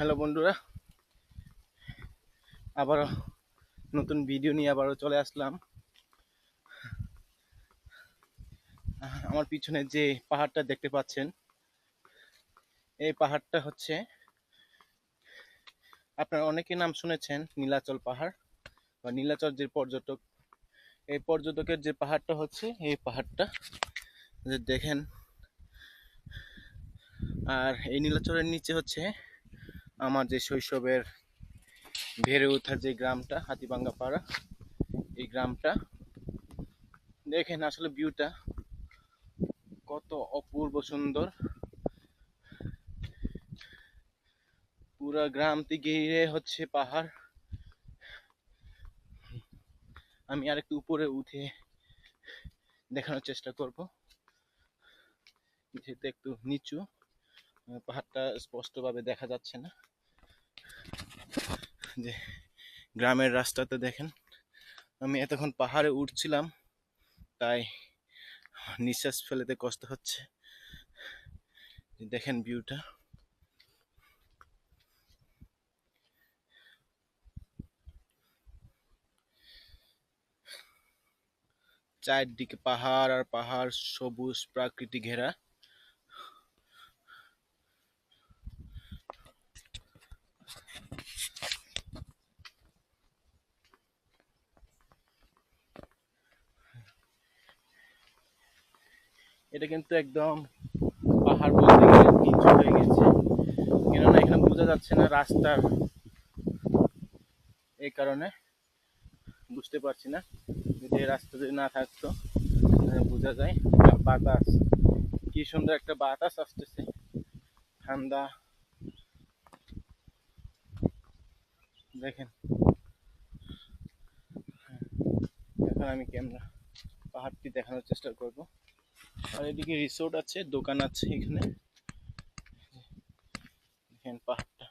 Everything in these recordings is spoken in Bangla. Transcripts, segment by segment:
হ্যালো বন্ধুরা। আবারও নতুন ভিডিও নিয়ে আবারও চলে আসলাম। আমার পিছনে যে পাহাড়টা দেখতে পাচ্ছেন, এই পাহাড়টা হচ্ছে, আপনারা অনেকে নাম শুনেছেন, নীলাচল পাহাড় বা নীলাচল যে পর্যটক। এই পর্যটকের যে পাহাড়টা হচ্ছে, এই পাহাড়টা, যে দেখেন। আর এই নীলাচলের নিচে হচ্ছে আমার যে শৈশবের বেড়ে ওঠা যে গ্রামটা হাতিবাঙ্গা পাড়া এই গ্রামটা, দেখেন আসলে ভিউটা কত অপূর্ব সুন্দর। পুরা গ্রামটি ঘিরে হচ্ছে পাহাড়। আমি আরেকটু উপরে উঠে দেখানোর চেষ্টা করব। যেহেতু একটু নিচু, পাহাড়টা স্পষ্টভাবে দেখা যাচ্ছে না। যে গ্রামের রাস্তাতে দেখেন। আমি এতক্ষণ পাহাড়ে উঠছিলাম, তাই নিঃশ্বাস ফেলেতে কষ্ট হচ্ছে। দেখেন ভিউটা। চারদিকে পাহাড় আর পাহাড়, সবুজ প্রাকৃতি ঘেরা। এটা কিন্তু একদম পাহাড় বলতে গেলে নিচু হয়ে গেছে। কেননা এখানে বোঝা যাচ্ছে না রাস্তার এই কারণে। বুঝতে পারছি না। যদি এই রাস্তা যদি না থাকতো বোঝা যায় বাতাস। কি সুন্দর একটা বাতাস আসতেছে। ঠান্ডা। দেখেন। এখন আমি ক্যামেরা পাহাড়টি দেখানোর চেষ্টা করব। আর এদিকে রিসোর্ট আছে, দোকান আছে এখানে। পাহাড়টা।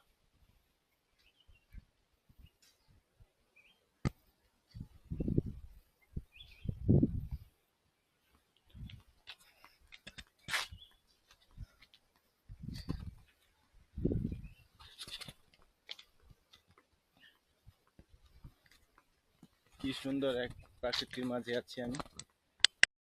কি সুন্দর এক প্রাকৃতির মাঝে আছি আমি।